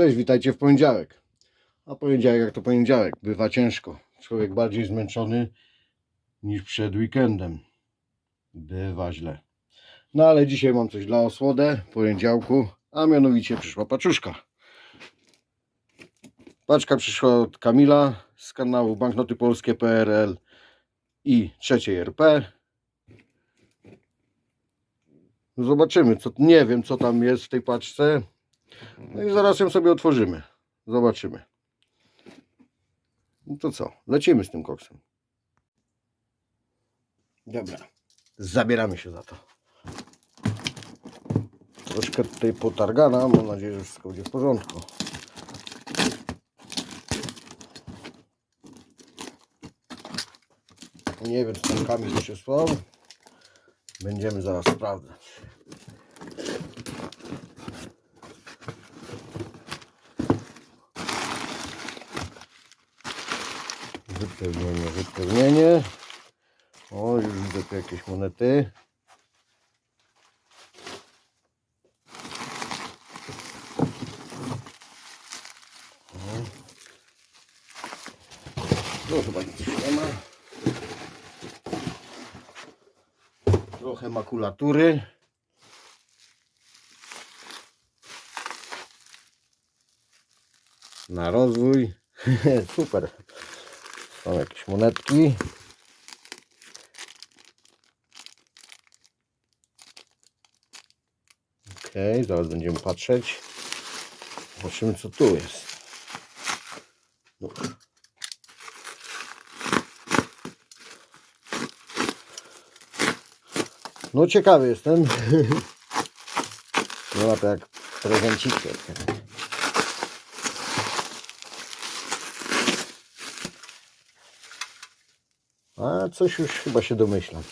Cześć, witajcie w poniedziałek. A poniedziałek jak to poniedziałek, bywa ciężko. Człowiek bardziej zmęczony niż przed weekendem. Bywa źle. No ale dzisiaj mam coś dla osłodę, poniedziałku, a mianowicie przyszła paczuszka. Paczka przyszła od Kamila z kanału Banknoty Polskie PRL i trzeciej RP. Zobaczymy, co, nie wiem co tam jest w tej paczce. No i zaraz ją sobie otworzymy. Zobaczymy. No to co? Lecimy z tym koksem. Dobra. Zabieramy się za to. Troszkę tutaj potargana. Mam nadzieję, że wszystko będzie w porządku. Nie wiem, co ten Kamil przysłał. Będziemy zaraz sprawdzać. Wypełnienie, wypełnienie. O, już widzę tu jakieś monety. No chyba nic nie ma. Trochę makulatury. Na rozwój. Super. Są jakieś monetki. Ok, zaraz będziemy patrzeć. Zobaczymy co tu jest. No. No ciekawy jestem. No to jak A coś już chyba się domyślam.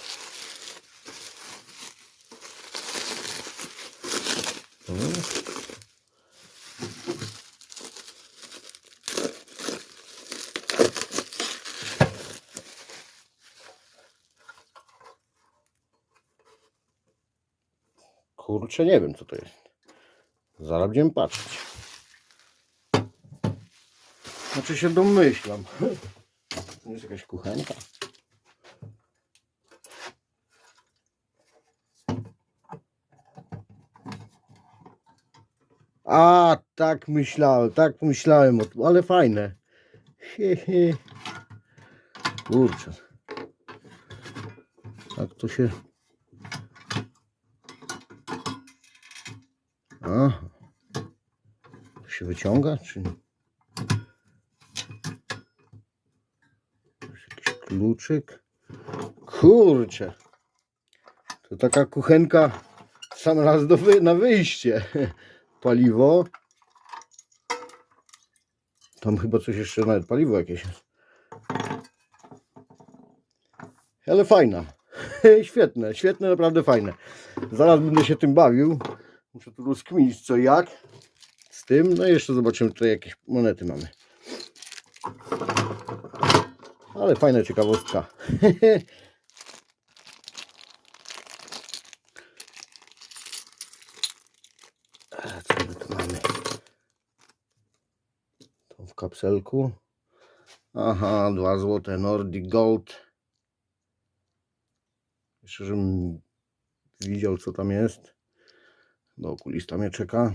Hmm. Kurczę, nie wiem co to jest. Zaraz będziemy patrzeć. Znaczy się domyślam. To jest jakaś kuchenka. A, tak myślałem, tak myślałem, ale fajne. He, he. Kurczę. Tak to się... Aha. To się wyciąga, czy... Jest jakiś kluczyk. Kurczę. To taka kuchenka sam raz do wy, na wyjście. Paliwo. Tam chyba coś jeszcze, nawet paliwo jakieś jest. Ale fajna. Świetne, świetne, naprawdę fajne. Zaraz będę się tym bawił. Muszę tu rozkminić co jak z tym. No i jeszcze zobaczymy tutaj jakieś monety mamy. Ale fajna ciekawostka. A, Co my tu mamy? To kapselku. Aha, dwa złote Nordic Gold. Jeszcze żebym widział co tam jest. Do okulista mnie czeka.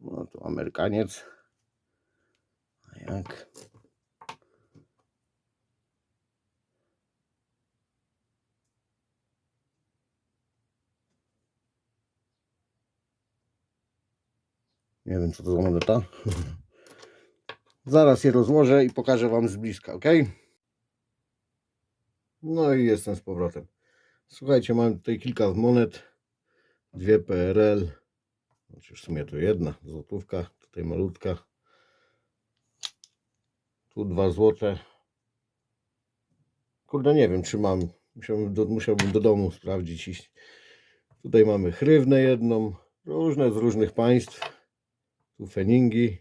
No tu Amerykaniec. Nie wiem co to za moneta. Zaraz je rozłożę i pokażę Wam z bliska, ok? No i jestem z powrotem. Słuchajcie, mam tutaj kilka monet. Dwie PRL. Znaczy w sumie to jedna złotówka. Tutaj malutka. Tu dwa złote. Kurde, nie wiem czy mam. Musiałbym do, musiałbym do domu sprawdzić. Tutaj mamy chrywnę jedną. Różne z różnych państw. Tu feningi.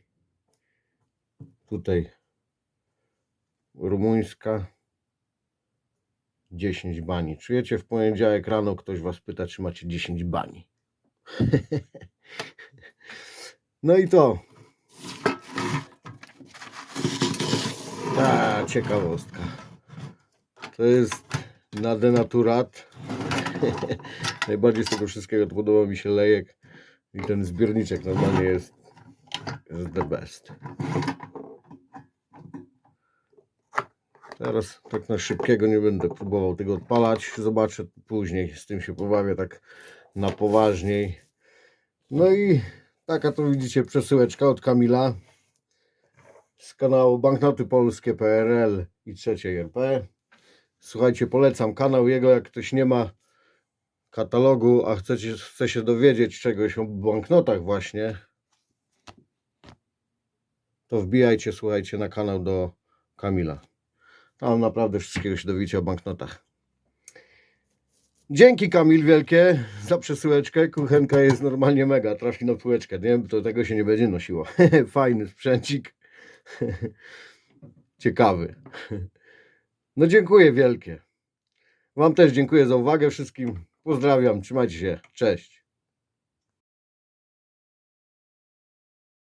Tutaj rumuńska. 10 bani. Czujecie, w poniedziałek rano ktoś was pyta, czy macie 10 bani. no i to. Ta ciekawostka. To jest na denaturat. Najbardziej z tego wszystkiego podoba mi się lejek i ten zbiorniczek normalnie jest the best. Teraz tak na szybkiego nie będę próbował tego odpalać. Zobaczę później, z tym się pobawię tak na poważniej. No i taka to widzicie przesyłeczka od Kamila z kanału Banknoty Polskie PRL i trzeciej RP. Słuchajcie, polecam kanał jego, jak ktoś nie ma katalogu, a chcecie, chce się dowiedzieć czegoś o banknotach właśnie, to wbijajcie, słuchajcie, na kanał do Kamila. Tam naprawdę wszystkiego się dowiecie o banknotach. Dzięki Kamil wielkie za przesyłeczkę. Kuchenka jest normalnie mega, trafi na półeczkę, nie? To tego się nie będzie nosiło. Fajny sprzęcik. Ciekawy. No dziękuję wielkie. Wam też dziękuję za uwagę wszystkim. Pozdrawiam, trzymajcie się. Cześć.